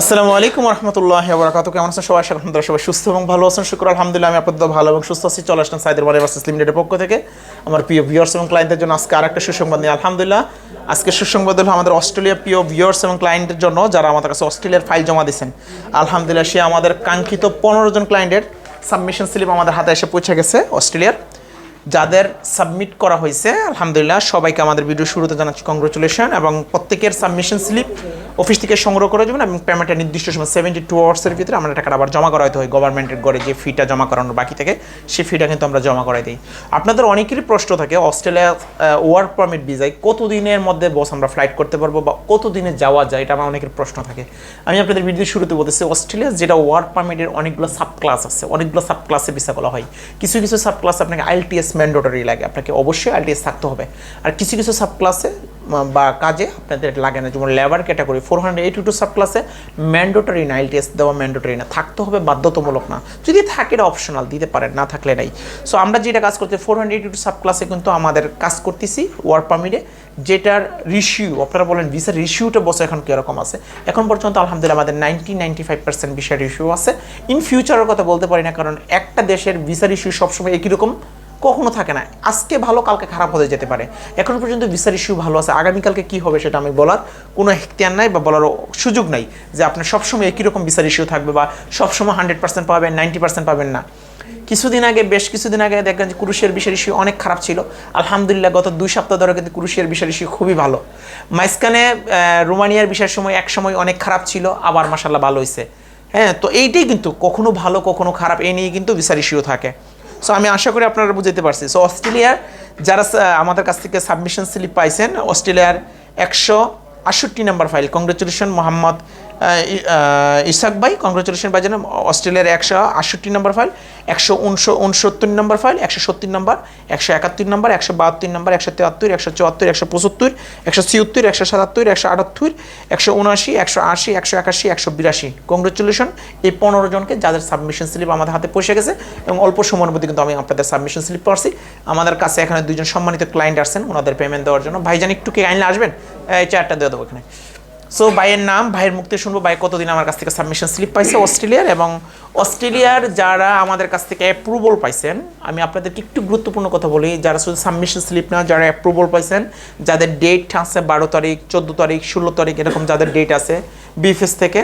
আসসালামু আলাইকুম রহমতুল্লাহ বরাকাত কেমন আছেন সবাই? সাধারণত সবাই সুস্থ এবং ভালো আছেন। শুক্র আলহামদুলিল্লাহ, আমি আপনাদের ভালো এবং সুস্থ আছি। চলে আসলাম সাইদের বারে ভার্সেস লিমিটেডের পক্ষ থেকে। আমার প্রিয় ভিউয়ার্স এবং ক্লায়েন্টের জন্য আজকে আরেকটা সুসংবাদ নিয়ে আলহামদুলিল্লাহ। আজকে সুসংবাদ হলো আমাদের অস্ট্রেলিয়া প্রিয় ভিউয়ার্স এবং ক্লায়েন্টের জন্য যারা আমাদের কাছে অস্ট্রেলিয়ার ফাইল জমা দিয়েছেন। আলহামদুলিল্লাহ, সে আমাদের কাঙ্ক্ষিত পনেরো জন ক্লায়েন্টের সাবমিশন স্লিপ আমাদের হাতে এসে পৌঁছে গেছে অস্ট্রেলিয়ার। যাদের সাবমিট করা হয়েছে, আলহামদুলিল্লাহ, সবাইকে আমাদের ভিডিও শুরুতে জানাচ্ছি কংগ্রেচুলেশন এবং প্রত্যেকের সাবমিশন স্লিপ অফিস থেকে সংগ্রহ করে যাবেন এবং পেমেন্টের নির্দিষ্ট সময় সেভেন্টি টু আওয়ার্সের ভিতরে আমরা টাকাটা আবার জমা করাইতে হয় গভর্নমেন্টের ঘরে যে ফিটা জমা করানোর বাকি থাকে, সেই ফিটা কিন্তু আমরা জমা করাই দিই। আপনাদের অনেকেরই প্রশ্ন থাকে অস্ট্রেলিয়া ওয়ার্ক পারমিট ভিসায় কত দিনের মধ্যে বস আমরা ফ্লাইট করতে পারব বা কত দিনে যাওয়া যায়, এটা আমার অনেকের প্রশ্ন থাকে। আমি আপনাদের ভিডিও শুরুতে বলতেছি অস্ট্রেলিয়া যেটা ওয়ার্ক পারমিটের অনেকগুলো সাব ক্লাস আছে, অনেকগুলো সাব ক্লাসে ভিসা বলা হয়। কিছু কিছু সাব ক্লাসে আপনাকে আইএলটিএস ম্যান্ডেটরি লাগে আপনাকে অবশ্যই আইএলটিএস থাকতে হবে। আর কিছু কিছু সাব ক্লাসে বা কাজে আপনাদের লাগে না। যেমন labour category four hundred eighty two sub ক্লাসে ম্যান্ডেটরি না আইএলটিএস দেওয়া ম্যান্ডেটরি না। থাকতে হবে, বাধ্যতামূলক না। যদি থাকে, এটা অপশনাল দিতে পারেন, না থাকলে নাই। সো আমরা যেটা কাজ করতে four hundred eighty two sub ক্লাসে কিন্তু আমাদের কাজ করতেছি ওয়ার্ক পারমিটে যেটার রিসিউ আপনারা বলেন ভিসার রিসিউটা বছর এখন কীরকম আছে? এখন পর্যন্ত, আলহামদুলিল্লাহ, আমাদের নাইনটি নাইনটি ফাইভ পার্সেন্ট ভিসার রিসিউ আছে। ইন ফিউচারের কথা বলতে পারি না, কারণ একটা দেশের ভিসার ইস্যু সবসময় একই রকম। কখনো থাকে না। আজকে ভালো কালকে খারাপ হতে যেতে পারে। এখন পর্যন্ত ভিসার ইস্যু ভালো আছে। আগামীকালকে কি হবে সেটা আমি বলার কোনো এখতিয়ার নাই বা বলার সুযোগ নাই যে আপনার সবসময় একই রকম ভিসার ইস্যু থাকবে বা সবসময় হান্ড্রেড পার্সেন্ট পাবেন নাইনটি পার্সেন্ট পাবেন না। কিছুদিন আগে বেশ কিছুদিন আগে দেখবেন যে কুরুশের বিষয় ইস্যু অনেক খারাপ ছিল। আলহামদুলিল্লাহ গত দুই সপ্তাহ ধরে কিন্তু কুরুশের বিষয় ইস্যু খুবই ভালো। আহ, রোমানিয়ার বিষয়ের সময় এক সময় অনেক খারাপ ছিল আবার মাসাল্লাহ ভালো হয়েছে হ্যাঁ তো এইটাই কিন্তু কখনো ভালো কখনো খারাপ এই নিয়ে কিন্তু ভিসার ইস্যু থাকে। সো আমি আশা করি আপনারা বুঝতে পারছি। সো অস্ট্রেলিয়ার যারা আমাদের কাছ থেকে সাবমিশন স্লিপ পাইছেন, অস্ট্রেলিয়ার একশো আষট্টি number file congratulation Mohammad Isak ভাই কংগ্রেচুলেশন ভাই জানেন অস্ট্রেলিয়ার একশো আটষট্টি নম্বর ফাইল একশো উনসত্তর নম্বর ফাইল একশো সত্তর নম্বর একশো একাত্তর নম্বর একশো বাহাত্তর নম্বর একশো তেহাত্তর, একশো চুয়াত্তর, একশো পঁচাত্তর, একশো ছিয়াত্তর, একশো সাতাত্তর, একশো আটাত্তর, একশো উনআশি, একশো আশি, একশো একাশি, একশো বিরাশি। কংগ্রেচুলেশন এই পনেরো জনকে যাদের সাবমিশন স্লিপ আমাদের হাতে পৌঁছে গেছে, এবং অল্প সময়ের মধ্যে কিন্তু আমি আপনাদের সাবমিশন স্লিপ পাচ্ছি আমাদের কাছে এখানে দুজন সম্মানিত ক্লায়েন্ট আসছেন, ওনাদের পেমেন্ট দেওয়ার জন্য। ভাইজান, একটু কি আইনলে আসবেন? এই চারটা দিয়ে দেবো এখানে। সো ভাইয়ের নাম, ভাইয়ের মুক্তি শুনব। ভাই কতদিন আমার কাছ থেকে সাবমিশন স্লিপ পাইছে অস্ট্রেলিয়ার এবং অস্ট্রেলিয়ার যারা আমাদের কাছ থেকে অ্যাপ্রুভাল পাইছেন, আমি আপনাদেরকে একটু গুরুত্বপূর্ণ কথা বলি। যারা শুধু সাবমিশন স্লিপ না, যারা অ্যাপ্রুভাল পাইছেন, যাদের ডেট আছে বারো তারিখ, চোদ্দ তারিখ, ষোলো তারিখ, এরকম যাদের ডেট আছে বিএফএস থেকে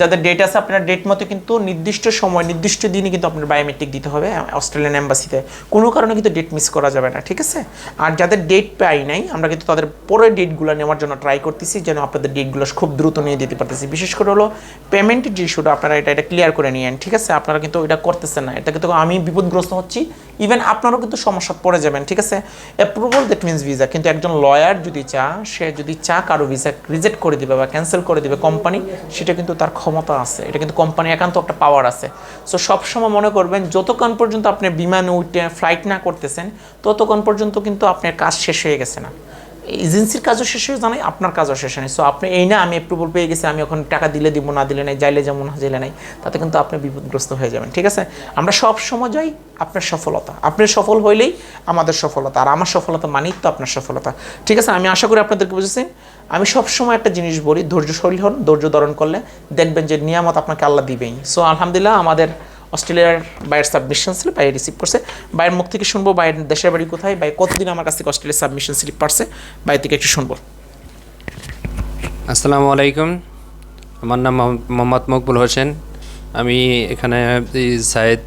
যাদের ডেট আছে, আপনার ডেট মতো কিন্তু নির্দিষ্ট সময়, নির্দিষ্ট দিনে কিন্তু আপনার বায়োমেট্রিক দিতে হবে অস্ট্রেলিয়ান এম্বাসিতে কোনো কারণে কিন্তু ডেট মিস করা যাবে না, ঠিক আছে? আর যাদের ডেট পাই নাই, আমরা কিন্তু তাদের পরের ডেটগুলো নেওয়ার জন্য ট্রাই করতেছি, যেন আপনাদের ডেটগুলো খুব দ্রুত নিয়ে দিতে পারতেছি। বিশেষ করে হলো পেমেন্টের যে ইস্যুটা আপনারা এটা এটা ক্লিয়ার করে নিয়েন, ঠিক আছে? আপনারা কিন্তু এটা করতেছেন না। এটা কিন্তু আমি বিপদগ্রস্ত হচ্ছি ইভেন আপনারাও কিন্তু সমস্যা পড়ে যাবেন, ঠিক আছে? অ্যাপ্রুভাল দ্যাট মিনস ভিসা কিন্তু একজন লয়ার যদি চা, সে যদি চা কারও ভিসা রিজেক্ট করে দিবে বা ক্যান্সেল করে দিবে কোম্পানি সেটা কিন্তু তার ক্ষমতা আছে, এটা কিন্তু কোম্পানি একান্ত একটা পাওয়ার আছে। সো সবসময় মনে করবেন, যতক্ষণ পর্যন্ত আপনি বিমানে উঠে ফ্লাইট না করতেছেন, ততক্ষণ পর্যন্ত কিন্তু আপনার কাজ শেষ হয়ে গেছে না। এজেন্সির কাজও শেষ হয়ে জানাই আপনার কাজও শেষ হয়নি। সো আপনি এই না, আমি অ্যাপ্রুভাল পেয়ে গেছি, আমি এখন টাকা দিলে দিব, না দিলে নাই, যাইলে যেমন যাইলে নাই, তাতে কিন্তু আপনি বিপদগ্রস্ত হয়ে যাবেন, ঠিক আছে? আমরা সব সময় যাই আপনার সফলতা। আপনি সফল হইলেই আমাদের সফলতা, আর আমার সফলতা মানেই তো আপনার সফলতা, ঠিক আছে? আমি আশা করি আপনাদেরকে বুঝেছি। আমি সব সময় একটা জিনিস বলি, ধৈর্যশীল হন, ধৈর্য ধারণ করলে দেখবেন যে নিয়ামত আপনাকে আল্লাহ দিবেই। সো আলহামদুলিল্লাহ, আমাদের অস্ট্রেলিয়ার বাইরের সাবমিশন স্লিপ বাইরে রিসিভ করছে। বাইরের মুখ থেকে শুনব বাইরের দেশের বাড়ি কোথায় বাই কতদিন আমার কাছ থেকে অস্ট্রেলিয়ার সাবমিশন স্লিপ পারছে বাইরে থেকে একটু শুনব। আসসালামু আলাইকুম। আমার নাম মোহাম- মোহাম্মদ মকবুল হোসেন। আমি এখানে এই সাইদ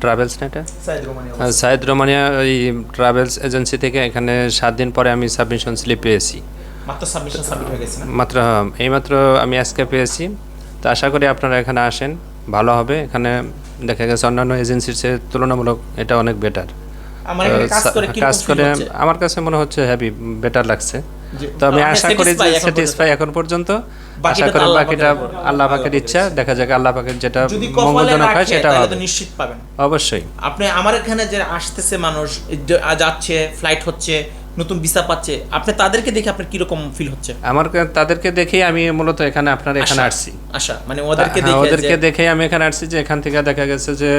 ট্রাভেলস না এটা? সাইদ রোমানিয়া ওই ট্রাভেলস এজেন্সি থেকে এখানে সাত দিন পরে আমি সাবমিশন স্লিপ পেয়েছি। মাত্র সাবমিশন সাবমিট হয়ে গেছে না? মাত্র হ্যাঁ, এইমাত্র আমি আজকে পেয়েছি। তো আশা করি আপনারা এখানে আসেন। ভালো হবে। এখানে দেখা গেছে অন্যান্য এজেন্সির চেয়ে তুলনামূলক এটা অনেক বেটার কাজ করে আমার কাছে মনে হচ্ছে হ্যাপি বেটার লাগছে। তো আমি আশা করি যে স্যাটিসফাই এখন পর্যন্ত। আশা করি বাকিটা আল্লাহ পাকের ইচ্ছা। দেখা যাক আল্লাহ পাকের যেটা মঙ্গলজনক হয় সেটা হবে। নিশ্চিত পাবেন। অবশ্যই। আপনি আমার এখানে যে আসতেছে মানুষ যাচ্ছে ফ্লাইট হচ্ছে নতুন ভিসা পাচ্ছে আপনি তাদেরকে দেখে আপনার কীরকম ফিল হচ্ছে? আমার তাদেরকে দেখেই আমি মূলত এখানে আপনার এখানে আসছি। আশা মানে ওদেরকে হ্যাঁ, দেখে ওদেরকে দেখেই আমি এখানে আসছি যে এখান থেকে দেখা গেছে যে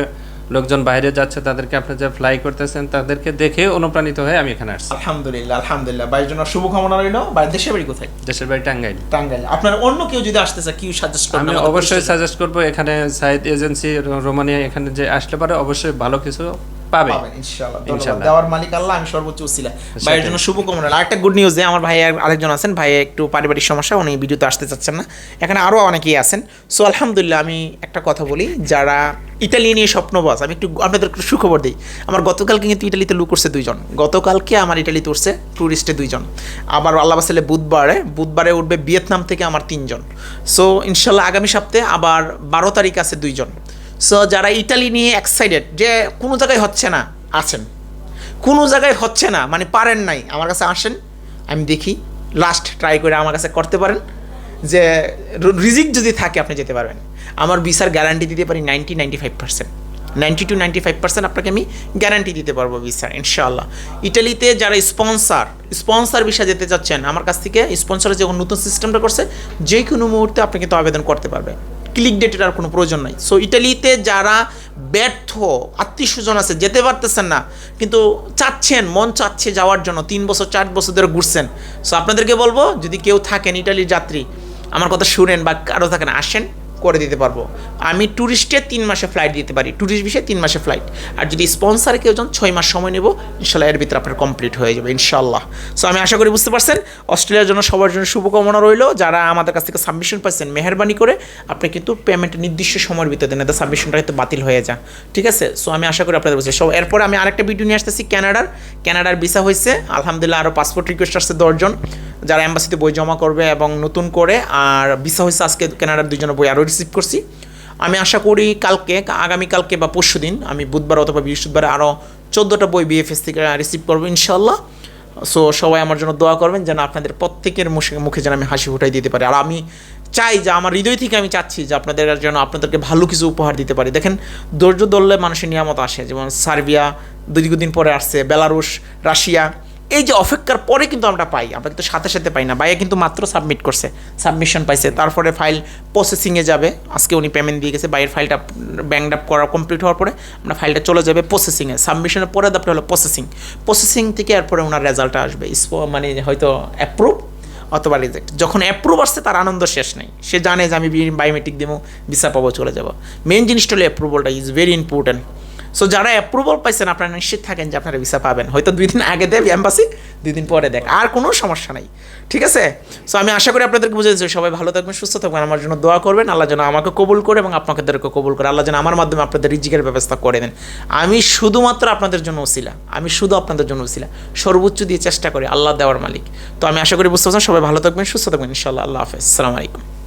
লোকজন বাইরে যাচ্ছে তাদেরকে আপনি যে ফ্লাই করতেছেন তাদেরকে দেখে অনুপ্রাণিত হয়ে আমি এখানে আসছি। আলহামদুলিল্লাহ আলহামদুলিল্লাহ। ভাইয়ের জন্য শুভকামনা রইল। ভাই দেশের বাড়ি কোথায়? দেশের বাড়ি টাঙ্গাইল। টাঙ্গাইল। আপনার অন্য কেউ যদি আসতে চায় কি সাজেস্ট করবেন? আমি অবশ্যই সাজেস্ট করব এখানে সাইদ এজেন্সি রোমানিয়া এখানে যে আসলে পারে অবশ্যই ভালো কিছু পাবে। ইনশাআল্লাহ। ধন্যবাদ। দেওয়ার মালিক আল্লাহ আমি সর্বোচ্চ উসিলা। ভাইয়ের জন্য শুভকামনা। রইল আরেকটা গুড নিউজ যে আমার ভাই আর- আরেকজন আছেন ভাই একটু পারিবারিক সমস্যা উনি ভিডিওতে আসতে চাচ্ছেন না। এখানে আরও অনেকেই আছেন। সো আলহামদুলিল্লাহ আমি একটা কথা বলি যারা ইটালি নিয়ে স্বপ্নবাস আমি একটু আপনাদের একটু সুখবর দিই। আমার গতকালকে কিন্তু ইটালিতে লুক করছে দুইজন। গতকালকে আমার ইটালিতে উঠছে ট্যুরিস্টে দুইজন। আবার আল্লাহ বাসালে বুধবারে বুধবারে উঠবে ভিয়েতনাম থেকে আমার তিনজন। সো ইনশাল্লাহ আগামী সপ্তাহে আবার বারো তারিখ আছে দুইজন। সো যারা ইটালি নিয়ে এক্সাইটেড যে কোনো জায়গায় হচ্ছে না, আছেন। কোনো জায়গায় হচ্ছে না মানে পারেন নাই, আমার কাছে আসেন, আমি দেখি লাস্ট ট্রাই করে আমার কাছে করতে পারেন, যে রিজিক যদি থাকে আপনি যেতে পারবেন। আমার ভিসার গ্যারান্টি দিতে পারি ninety ninety five percent ninety two ninety five percent আপনাকে আমি গ্যারান্টি দিতে পারব ভিসার ইনশাআল্লাহ। ইটালিতে যারা স্পন্সার স্পন্সার ভিসা যেতে চাচ্ছেন, আমার কাছ থেকে স্পন্সরের যখন নতুন সিস্টেমটা করছে, যে কোনো মুহূর্তে আপনি কিন্তু আবেদন করতে পারবেন। ক্লিক ডেটের আর কোনো প্রয়োজন নাই। সো ইটালিতে যারা ব্যর্থ, আত্মীয়স্বজন আছে, যেতে পারতেছেন না, কিন্তু চাচ্ছেন, মন চাচ্ছে যাওয়ার জন্য, তিন বছর, চার বছর ধরে ঘুরছেন। সো আপনাদেরকে বলব, যদি কেউ থাকেন ইটালির যাত্রী, আমার কথা শুনেন বা কারও থাকেন, আসেন। করে দিতে পারব। আমি ট্যুরিস্টে তিন মাসে ফ্লাইট দিতে পারি। ট্যুরিস্ট বিষয়ে তিন মাসে ফ্লাইট আর যদি স্পন্সারে কেউ যান, ছয় মাস সময় নেব। ইনশাল্লাহ এর ভিতরে আপনার কমপ্লিট হয়ে যাবে, ইনশাল্লাহ। সো আমি আশা করি বুঝতে পারছেন। অস্ট্রেলিয়ার জন্য সবার জন্য শুভকামনা রইল। যারা আমাদের কাছ থেকে সাবমিশন পাচ্ছেন মেহরবানি করে, আপনি কিন্তু পেমেন্ট নির্দিষ্ট সময়ের ভিতরে দেন, এতে সাবমিশনটা হয়তো বাতিল হয়ে যায় ঠিক আছে? সো আমি আশা করি আপনাদের বুঝতে সব এরপরে আমি আরেকটা ভিডিও নিয়ে আসতেছি ক্যানাডার ক্যানাডার ভিসা হয়েছে আলহামদুলিল্লাহ আরও পাসপোর্ট রিকোয়েস্ট আসছে দশজন। যারা অ্যাম্বাসিতে বই জমা করবে এবং নতুন করে, আর ভিসা হয়েছে আজকে ক্যানাডার দুজনের বই আরও রিসিভ করছি। আমি আশা করি কালকে আগামীকালকে বা পরশু দিন, আমি বুধবার অথবা বৃহস্পতিবার আরও চোদ্দোটা বই বিএফএস থেকে রিসিভ করব ইনশাল্লাহ সো সবাই আমার জন্য দোয়া করবেন যেন আপনাদের প্রত্যেকের মুখে মুখে যেন আমি হাসি ফুটাই দিতে পারি। আর আমি চাই যে আমার হৃদয় থেকে আমি চাচ্ছি যে আপনাদের যেন আপনাদেরকে ভালো কিছু উপহার দিতে পারি। দেখেন, ধৈর্য ধরলে মানুষের নিয়ামত আসে। যেমন সার্বিয়া, দীর্ঘদিন পরে আসছে। বেলারুশ, রাশিয়া এই যে অপেক্ষার পরে কিন্তু আমরা পাই, আমরা কিন্তু সাথে সাথে পাই না। ভাইয়া কিন্তু মাত্র সাবমিট করছে সাবমিশন পাইছে। তারপরে ফাইল প্রসেসিংয়ে যাবে। আজকে উনি পেমেন্ট দিয়ে গেছে বাইয়ের ফাইলটা ব্যাংক আপ করা কমপ্লিট হওয়ার পরে আপনার ফাইলটা চলে যাবে প্রসেসিংয়ে সাবমিশনের পরে তারপরে হলো প্রসেসিং প্রসেসিং থেকে এরপরে ওনার রেজাল্টটা আসবে। মানে হয়তো অ্যাপ্রুভ অথবা রিজেক্ট যখন অ্যাপ্রুভ আসছে, তার আনন্দ শেষ নেই। সে জানে যে আমি বায়োমেট্রিক দেবো ভিসা পাবো, চলে যাব। মেন জিনিসটা হলো অ্যাপ্রুভালটা ইজ ভেরি ইম্পর্ট্যান্ট সো যারা অ্যাপ্রুভাল পাইছেন, আপনারা নিশ্চিত থাকেন যে আপনারা ভিসা পাবেন। হয়তো দুই দিন আগে দেব অ্যাম্বাসি দুই দিন পরে দেখ। আর কোনো সমস্যা নাই। ঠিক আছে? সো আমি আশা করি আপনাদেরকে বুঝে দিচ্ছি সবাই ভালো থাকবেন, সুস্থ থাকবেন, আমার জন্য দোয়া করবেন। আল্লাহ যেন আমাকে কবুল করে এবং আপনাদেরকে কবুল করে। আল্লাহ যেন আমার মাধ্যমে আপনাদের রিজিকের ব্যবস্থা করে দেন। আমি শুধুমাত্র আপনাদের জন্য উসিলা আমি শুধু আপনাদের জন্য উসিলা সর্বোচ্চ দিয়ে চেষ্টা করি আল্লাহ দেওয়ার মালিক। তো আমি আশা করি বুঝতে পারছেন। সবাই ভালো থাকবেন, সুস্থ থাকবেন। ইনশাআল্লাহ, আল্লাহ হাফেজ। আসসালামু আলাইকুম।